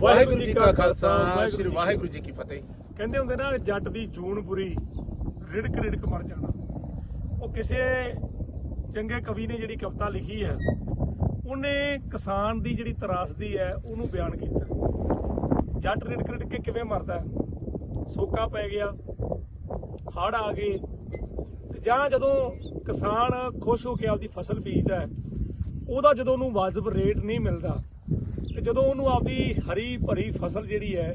ਵਾਹਿਗੁਰੂ ਜੀ ਕਾ ਖਾਲਸਾ ਸ੍ਰੀ ਵਾਹਿਗੁਰੂ ਜੀ ਕੀ ਫਤਿਹ। ਕਹਿੰਦੇ ਹੁੰਦੇ ਨਾ ਜੱਟ ਦੀ ਜੂਨ ਬੁਰੀ ਰਿੜਕ ਰਿੜਕ ਮਰ ਜਾਣਾ। ਉਹ ਕਿਸੇ ਚੰਗੇ ਕਵੀ ਨੇ ਜਿਹੜੀ ਕਵਿਤਾ ਲਿਖੀ ਹੈ ਉਹਨੇ ਕਿਸਾਨ ਦੀ ਜਿਹੜੀ ਤਰਾਸਦੀ ਹੈ ਉਹਨੂੰ ਬਿਆਨ ਕੀਤਾ। ਜੱਟ ਰਿੜਕ ਰਿੜਕ ਕੇ ਕਿਵੇਂ ਮਰਦਾ ਸੋਕਾ ਪੈ ਗਿਆ ਹੜ ਆ ਗਏ। ਤੇ ਜਾਂ ਜਦੋਂ ਕਿਸਾਨ ਖੁਸ਼ ਹੋ ਕੇ ਆਪਦੀ ਫਸਲ ਬੀਜਦਾ ਉਹਦਾ ਜਦੋਂ ਉਹਨੂੰ ਵਾਜਬ ਰੇਟ ਨਹੀਂ ਮਿਲਦਾ ਤੇ ਜਦੋਂ ਉਹਨੂੰ ਆਪਦੀ ਹਰੀ ਭਰੀ ਫਸਲ ਜਿਹੜੀ ਹੈ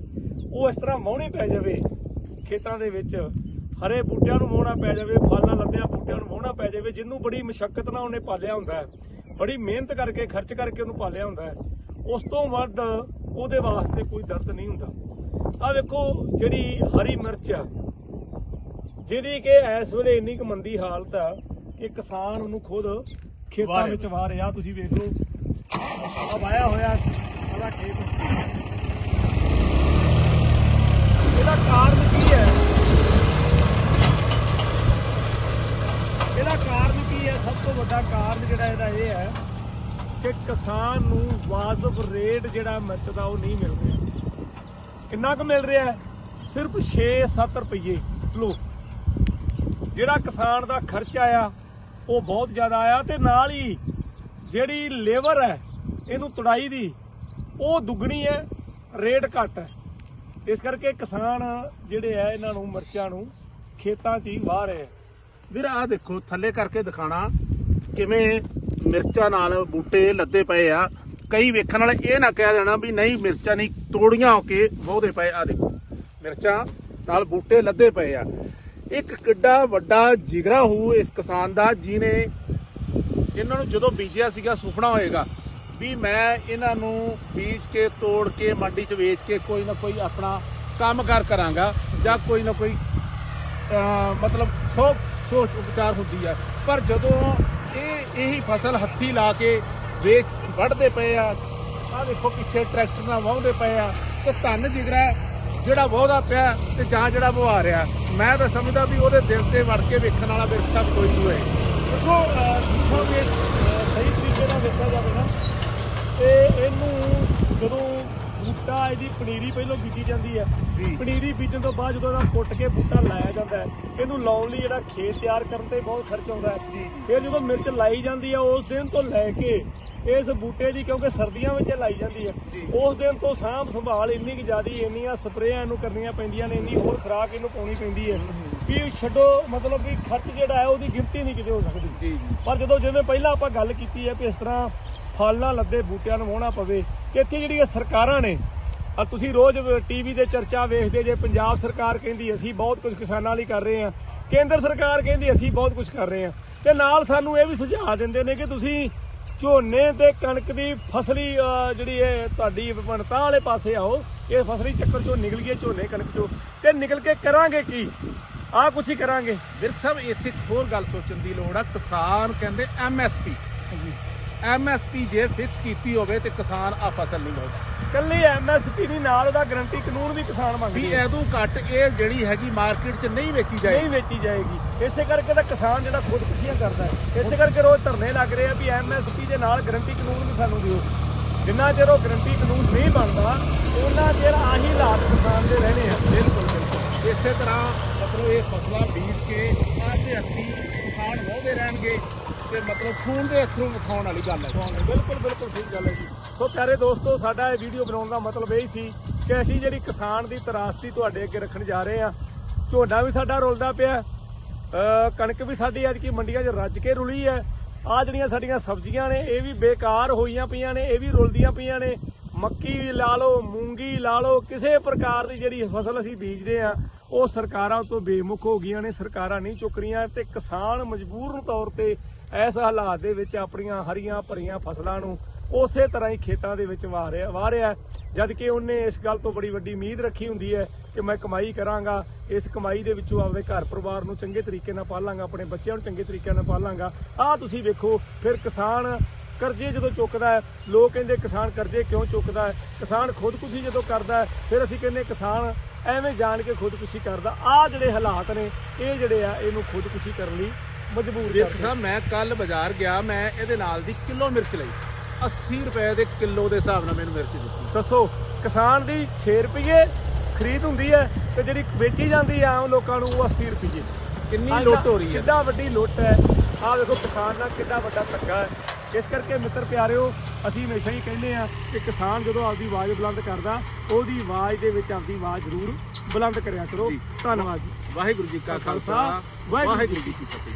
ਉਹ ਇਸ ਤਰ੍ਹਾਂ ਮੋਹਣੇ ਪੈ ਜਾਵੇ ਖੇਤਾਂ ਦੇ ਵਿੱਚ ਹਰੇ ਬੂਟਿਆਂ ਨੂੰ ਮੋਹਣਾ ਪੈ ਜਾਵੇ ਫਲਾਂ ਲੱਦਿਆਂ ਬੂਟਿਆਂ ਨੂੰ ਮੋਹਣਾ ਪੈ ਜਾਵੇ ਜਿਹਨੂੰ ਬੜੀ ਮੁਸ਼ਕਲ ਨਾਲ ਉਹਨੇ ਪਾਲਿਆ ਹੁੰਦਾ ਹੈ ਬੜੀ ਮਿਹਨਤ ਕਰਕੇ ਖਰਚ ਕਰਕੇ ਉਹਨੂੰ ਪਾਲਿਆ ਹੁੰਦਾ ਹੈ ਉਸ ਤੋਂ ਵੱਧ ਉਹਦੇ ਵਾਸਤੇ ਕੋਈ ਦਰਦ ਨਹੀਂ ਹੁੰਦਾ। ਆ ਵੇਖੋ ਜਿਹੜੀ ਹਰੀ ਮਿਰਚ ਆ ਜਿਹੜੀ ਕਿ ਇਸ ਵੇਲੇ ਇੰਨੀ ਕੁ ਮੰਦੀ ਹਾਲਤ ਆ ਕਿ ਕਿਸਾਨ ਉਹਨੂੰ ਖੁਦ ਖੇਤਾਂ ਵਿੱਚ ਵਾਹ ਰਿਹਾ ਤੁਸੀਂ ਵੇਖ ਲਓ ਆ ਵਾਇਆ ਹੋਇਆ ਸਾਡਾ ਖੇਤ। ਇਹਦਾ ਕਾਰਨ ਕੀ ਹੈ? ਇਹਦਾ ਕਾਰਨ ਕੀ ਹੈ? ਸਭ ਤੋਂ ਵੱਡਾ ਕਾਰਨ ਜਿਹੜਾ ਇਹਦਾ ਇਹ ਹੈ ਕਿ ਕਿਸਾਨ ਨੂੰ ਵਾਜਬ ਰੇਟ ਜਿਹੜਾ ਮਿਰਚ ਦਾ ਉਹ ਨਹੀਂ ਮਿਲ ਰਿਹਾ। ਕਿੰਨਾ ਕੁ ਮਿਲ ਰਿਹਾ ਸਿਰਫ 6-7 ਰੁਪਏ ਕਿਲੋ। ਜਿਹੜਾ ਕਿਸਾਨ ਦਾ ਖਰਚਾ ਆ, ਉਹ ਬਹੁਤ ਜ਼ਿਆਦਾ ਆਇਆ ਤੇ ਨਾਲ ਹੀ ਜਿਹੜੀ ਲੇਬਰ ਹੈ, ਇਹਨੂੰ ਤੜਾਈ ਦੀ ਉਹ ਦੁੱਗਣੀ ਹੈ, ਰੇਟ ਘੱਟ ਹੈ। ਇਸ ਕਰਕੇ ਕਿਸਾਨ ਜਿਹੜੇ ਆ, ਇਹਨਾਂ ਨੂੰ, ਮਿਰਚਾਂ ਨੂੰ ਖੇਤਾਂ 'ਚ ਹੀ ਵਾਹ ਰਹੇ ਆ। ਵੀਰ ਆ ਦੇਖੋ, ਥੱਲੇ ਕਰਕੇ ਦਿਖਾਣਾ ਕਿਵੇਂ ਮਿਰਚਾਂ ਨਾਲ ਬੂਟੇ ਲੱਦੇ ਪਏ ਆ। ਕਈ ਵੇਖਣ ਵਾਲੇ ਇਹ ਨਾ ਕਹਿ ਦੇਣਾ ਵੀ ਨਹੀਂ, ਮਿਰਚਾਂ ਨਹੀਂ, ਤੋੜੀਆਂ ਹੋ ਕੇ ਬਹੁਦੇ ਪਏ। ਆ ਦੇਖੋ, ਮਿਰਚਾਂ ਨਾਲ ਬੂਟੇ ਲੱਦੇ ਪਏ ਆ। ਇੱਕ ਕਿੱਡਾ ਵੱਡਾ ਜਿਗਰਾ ਹੋਊ ਇਸ ਕਿਸਾਨ ਦਾ, ਜਿਹਨੇ ਇਹਨਾਂ ਨੂੰ ਜਦੋਂ ਬੀਜਿਆ ਸੀਗਾ ਸੁਪਨਾ ਹੋਏਗਾ। ਵੀ ਮੈਂ ਇਹਨਾਂ ਨੂੰ ਬੀਜ ਕੇ, ਤੋੜ ਕੇ, ਮੰਡੀ 'ਚ ਵੇਚ ਕੇ ਕੋਈ ਨਾ ਕੋਈ ਆਪਣਾ ਕੰਮਕਾਰ ਕਰਾਂਗਾ ਜਾਂ ਕੋਈ ਨਾ ਕੋਈ ਮਤਲਬ ਸੋ ਸੋਚ ਉਪਚਾਰ ਹੁੰਦੀ ਹੈ ਪਰ ਜਦੋਂ ਇਹ, ਇਹੀ ਫਸਲ ਹੱਥੀ ਲਾ ਕੇ ਵੇਚ ਵੱਢਦੇ ਪਏ ਆ ਆ ਦੇਖੋ ਪਿੱਛੇ ਟਰੈਕਟਰ ਨਾਲ ਵਾਹੁੰਦੇ ਪਏ ਆ, ਤੇ ਧੰਨ ਜਿਗਰਾ ਜਿਹੜਾ ਵਾਹੁਦਾ ਪਿਆ ਤੇ ਜਾਂ ਜਿਹੜਾ ਵਹਾ ਰਿਹਾ। ਮੈਂ ਤਾਂ ਸਮਝਦਾ ਵੀ ਉਹਦੇ ਦਿਲ ਤੇ ਵੜ ਕੇ ਵੇਖਣ ਵਾਲਾ ਵਿਰਸਾ ਕੋਈ ਨਹੀਂ ਹੋਏ। ਦੇਖੋ ਜਿੱਥੋਂ ਸਹੀ ਤਰੀਕੇ ਨਾਲ ਦੇਖਿਆ ਜਾਵੇ ਨਾ ਤੇ ਇਹਨੂੰ ਜਦੋਂ ਬੂਟਾ ਇਹਦੀ ਪਨੀਰੀ ਪਹਿਲਾਂ ਬੀਜੀ ਜਾਂਦੀ ਹੈ ਜੀ। ਪਨੀਰੀ ਬੀਜਣ ਤੋਂ ਬਾਅਦ ਜਦੋਂ ਇਹਦਾ ਪੁੱਟ ਕੇ ਬੂਟਾ ਲਾਇਆ ਜਾਂਦਾ ਹੈ ਇਹਨੂੰ ਲਾਉਣ ਲਈ ਜਿਹੜਾ ਖੇਤ ਤਿਆਰ ਕਰਨ ਤੇ ਬਹੁਤ ਖਰਚ ਆਉਂਦਾ ਹੈ ਜੀ, ਜੀ। ਫਿਰ ਜਦੋਂ ਮਿਰਚ ਲਾਈ ਜਾਂਦੀ ਹੈ ਉਸ ਦਿਨ ਤੋਂ ਲੈ ਕੇ ਇਸ ਬੂਟੇ ਦੀ ਕਿਉਂਕਿ ਸਰਦੀਆਂ ਵਿੱਚ ਇਹ ਲਾਈ ਜਾਂਦੀ ਹੈ ਜੀ। ਉਸ ਦਿਨ ਤੋਂ ਸਾਂਭ ਸੰਭਾਲ ਇੰਨੀ ਕਿ ਜ਼ਿਆਦੀ ਇੰਨੀਆਂ ਸਪਰੇਆਂ ਇਹਨੂੰ ਕਰਨੀਆਂ ਪੈਂਦੀਆਂ ਨੇ ਇੰਨੀ ਹੋਰ ਖੁਰਾਕ ਇਹਨੂੰ ਪਾਉਣੀ ਪੈਂਦੀ ਹੈ ਵੀ ਛੱਡੋ ਮਤਲਬ ਵੀ ਖਰਚ ਜਿਹੜਾ ਹੈ ਉਹਦੀ ਗਿਣਤੀ ਨਹੀਂ ਕਿਤੇ ਹੋ ਸਕਦੀ ਜੀ ਜੀ ਪਰ ਜਦੋਂ ਜਿਵੇਂ ਪਹਿਲਾਂ ਆਪਾਂ ਗੱਲ ਕੀਤੀ ਹੈ ਕਿ ਇਸ ਤਰ੍ਹਾਂ ਫਲ ਨਾਲ ਲੱਦੇ ਬੂਟਿਆਂ ਨੂੰ ਵਾਹੁਣਾ ਪਵੇ ਕਿ ਇੱਥੇ ਜਿਹੜੀਆਂ ਸਰਕਾਰਾਂ ਨੇ ਆ ਤੁਸੀਂ ਰੋਜ਼ ਟੀਵੀ ਤੇ ਚਰਚਾ ਵੇਖਦੇ ਜੇ ਪੰਜਾਬ ਸਰਕਾਰ ਕਹਿੰਦੀ ਅਸੀਂ ਬਹੁਤ ਕੁਝ ਕਿਸਾਨਾਂ ਲਈ ਕਰ ਰਹੇ ਹਾਂ ਕੇਂਦਰ ਸਰਕਾਰ ਕਹਿੰਦੀ ਅਸੀਂ ਬਹੁਤ ਕੁਝ ਕਰ ਰਹੇ ਹਾਂ ਤੇ ਨਾਲ ਸਾਨੂੰ ਇਹ ਵੀ ਸੁਝਾਅ ਦਿੰਦੇ ਨੇ ਕਿ ਤੁਸੀਂ ਝੋਨੇ ਤੇ ਕਣਕ ਦੀ ਫਸਲੀ ਜਿਹੜੀ ਇਹ ਤੁਹਾਡੀ ਵਿਭਿੰਨਤਾ ਵਾਲੇ ਪਾਸੇ ਆਓ ਇਹ ਫਸਲੀ ਚੱਕਰ ਚੋਂ ਨਿਕਲ ਗਏ ਝੋਨੇ ਕਣਕ ਚੋਂ ਤੇ ਨਿਕਲ ਕੇ ਕਰਾਂਗੇ ਕੀ? ਆਹ ਕੁਛ ਹੀ ਕਰਾਂਗੇ। ਵਿਰਕ ਸਾਹਿਬ ਇੱਥੇ ਇੱਕ ਹੋਰ ਗੱਲ ਸੋਚਣ ਦੀ ਲੋੜ ਆ ਕਿਸਾਨ ਕਹਿੰਦੇ ਐਮਐਸਪੀ ਐਮਐਸਪੀ ਜੇ ਫਿਕਸ ਕੀਤੀ ਹੋਵੇ ਤੇ ਕਿਸਾਨ ਆ ਫਸਲ ਨਹੀਂ ਲਾਉਂਦਾ ਕੱਲੀ ਐਮਐਸਪੀ ਨਹੀਂ ਨਾਲ ਉਹਦਾ ਗਰੰਟੀ ਕਾਨੂੰਨ ਵੀ ਕਿਸਾਨ ਵੀ ਮੰਗਦੇ ਐਦੋਂ ਘੱਟ ਇਹ ਜਿਹੜੀ ਹੈਗੀ ਮਾਰਕੀਟ 'ਚ ਨਹੀਂ ਵੇਚੀ ਨਹੀਂ ਵੇਚੀ ਜਾਏਗੀ। ਇਸੇ ਕਰਕੇ ਤਾਂ ਕਿਸਾਨ ਜਿਹੜਾ ਖੁਦਕੁਸ਼ੀਆਂ ਕਰਦਾ ਹੈ। ਇਸੇ ਕਰਕੇ ਰੋਜ਼ ਧਰਨੇ ਲੱਗ ਰਹੇ ਆ ਵੀ ਐਮਐਸਪੀ ਦੇ ਨਾਲ ਗਰੰਟੀ ਕਾਨੂੰਨ ਵੀ ਸਾਨੂੰ ਦਿਓ। ਜਿੰਨਾ ਚਿਰ ਉਹ ਗਰੰਟੀ ਕਾਨੂੰਨ ਨਹੀਂ ਬਣਦਾ ਉਹਨਾਂ ਚਿਰ ਆਹੀ ਹਾਲਾਤ ਕਿਸਾਨ ਦੇ ਰਹਿਣੇ ਆ। ਬਿਲਕੁਲ ਬਿਲਕੁਲ। ਇਸੇ ਤਰ੍ਹਾਂ ਮਤਲਬ ਇਹ ਫਸਲਾਂ ਬੀਜ ਕੇ ਆਦੇ ਹੱਥੀ ਕਿਸਾਨ ਵਾਹੁੰਦੇ ਰਹਿਣਗੇ। ਤੇ ਮਤਲਬ ਖੂਨ ਦੇ ਅਥਰੂ ਵਿਖਾਉਣ ਵਾਲੀ ਗੱਲ ਹੈ। ਬਿਲਕੁਲ ਬਿਲਕੁਲ ਸਹੀ ਗੱਲ ਹੈ ਜੀ। ਸੋ ਪਿਆਰੇ ਦੋਸਤੋ, ਸਾਡਾ ਇਹ ਵੀਡੀਓ ਬਣਾਉਣ ਦਾ ਮਤਲਬ ਇਹ ਸੀ ਕਿ ਅਸੀਂ ਜਿਹੜੀ ਕਿਸਾਨ ਦੀ ਤਰਾਸਤੀ ਤੁਹਾਡੇ ਅੱਗੇ ਰੱਖਣ ਜਾ ਰਹੇ ਹਾਂ, ਝੋਨਾ ਵੀ ਸਾਡਾ ਰੁਲਦਾ ਪਿਆ ਕਣਕ ਵੀ ਸਾਡੀ ਅੱਜ ਕੀ ਮੰਡੀਆਂ 'ਚ ਰੱਜ ਕੇ ਰੁਲੀ ਹੈ। ਆ ਜਿਹੜੀਆਂ ਸਾਡੀਆਂ ਸਬਜ਼ੀਆਂ ਨੇ, ਇਹ ਵੀ ਬੇਕਾਰ ਹੋਈਆਂ ਪਈਆਂ ਨੇ, ਇਹ ਵੀ ਰੁਲਦੀਆਂ ਪਈਆਂ ਨੇ। ਮੱਕੀ ਵੀ ਲਾ ਲਓ, ਮੂੰਗੀ ਲਾ ਲਓ, ਕਿਸੇ ਪ੍ਰਕਾਰ ਦੀ ਜਿਹੜੀ ਫਸਲ ਅਸੀਂ ਬੀਜਦੇ ਆ ਉਹ ਸਰਕਾਰਾਂ ਤੋਂ ਬੇਮੁਖ ਹੋ ਗਈਆਂ ਨੇ, ਸਰਕਾਰਾਂ ਨਹੀਂ ਚੁੱਕ ਰਹੀਆਂ ਤੇ ਕਿਸਾਨ ਮਜਬੂਰਨ ਤੌਰ ਤੇ ਇਸ ਹਾਲਾਤ ਦੇ ਵਿੱਚ ਆਪਣੀਆਂ ਹਰੀਆਂ ਭਰੀਆਂ ਫਸਲਾਂ ਨੂੰ ਉਸੇ ਤਰ੍ਹਾਂ ਹੀ ਖੇਤਾਂ ਦੇ ਵਿੱਚ ਵਾਹ ਰਿਹਾ ਵਾਹ ਰਿਹਾ ਹੈ। ਜਦ ਕਿ ਉਹਨੇ ਇਸ ਗੱਲ ਤੋਂ ਬੜੀ ਵੱਡੀ ਉਮੀਦ ਰੱਖੀ ਹੁੰਦੀ ਹੈ ਕਿ ਮੈਂ ਕਮਾਈ ਕਰਾਂਗਾ, ਇਸ ਕਮਾਈ ਦੇ ਵਿੱਚੋਂ ਆਪਦੇ ਘਰ ਪਰਿਵਾਰ ਨੂੰ ਚੰਗੇ ਤਰੀਕੇ ਨਾਲ ਪਾਲਾਂਗਾ, ਆਪਣੇ ਬੱਚਿਆਂ ਨੂੰ ਚੰਗੇ ਤਰੀਕੇ ਨਾਲ ਪਾਲਾਂਗਾ ਆਹ ਤੁਸੀਂ ਵੇਖੋ, ਫਿਰ ਕਿਸਾਨ ਕਰਜ਼ੇ ਜਦੋਂ ਚੁੱਕਦਾ ਹੈ ਲੋਕ ਕਹਿੰਦੇ ਕਿਸਾਨ ਕਰਜ਼ੇ ਕਿਉਂ ਚੁੱਕਦਾ ਹੈ? ਕਿਸਾਨ ਖੁਦਕੁਸ਼ੀ ਜਦੋਂ ਕਰਦਾ ਹੈ ਫਿਰ ਅਸੀਂ ਕਹਿੰਦੇ ਕਿਸਾਨ ਐਵੇਂ ਜਾਣ ਕੇ ਖੁਦਕੁਸ਼ੀ ਕਰਦਾ। ਆਹ ਜਿਹੜੇ ਹਾਲਾਤ ਨੇ ਇਹ ਜਿਹੜੇ ਆ ਇਹਨੂੰ ਖੁਦਕੁਸ਼ੀ ਕਰਨ ਲਈ ਮਜਬੂਰ ਕਰਦੇ ਸਾਹਿਬ ਮੈਂ ਕੱਲ ਬਾਜ਼ਾਰ ਗਿਆ ਮੈਂ ਇਹਦੇ ਨਾਲ ਦੀ ਕਿਲੋ ਮਿਰਚ ਲਈ। 80 ਰੁਪਏ ਦੇ ਕਿਲੋ ਦੇ ਹਿਸਾਬ ਨਾਲ ਮੈਨੂੰ ਮਿਰਚ ਦਿੱਤੀ। ਦੱਸੋ ਕਿਸਾਨ ਦੀ 6 ਰੁਪਏ ਖਰੀਦ ਹੁੰਦੀ ਹੈ ਤੇ ਜਿਹੜੀ ਵੇਚੀ ਜਾਂਦੀ ਹੈ ਆਮ ਲੋਕਾਂ ਨੂੰ ਉਹ 80 ਰੁਪਏ ਕਿੰਨੀ ਲੁੱਟ ਹੋ ਰਹੀ ਹੈ? ਕਿੰਨਾ ਵੱਡੀ ਲੁੱਟ ਹੈ। ਆਹ ਦੇਖੋ ਕਿਸਾਨ ਨਾਲ ਕਿੰਨਾ ਵੱਡਾ ਧੱਕਾ ਹੈ। ਇਸ ਕਰਕੇ ਮਿੱਤਰ ਪਿਆਰਿਓ ਅਸੀਂ ਹਮੇਸ਼ਾ ਹੀ ਕਹਿੰਦੇ ਆ ਕਿ ਕਿਸਾਨ ਜਦੋਂ ਆਪਦੀ ਆਵਾਜ਼ ਬੁਲੰਦ ਕਰਦਾ ਉਹਦੀ ਆਵਾਜ਼ ਦੇ ਵਿੱਚ ਆਪਦੀ ਆਵਾਜ਼ ਜ਼ਰੂਰ ਬੁਲੰਦ ਕਰਿਆ ਕਰੋ। ਧੰਨਵਾਦ ਜੀ। ਵਾਹਿਗੁਰੂ ਜੀ ਕਾ ਖਾਲਸਾ ਵਾਹਿਗੁਰੂ ਜੀ ਕੀ ਫਤਿਹ।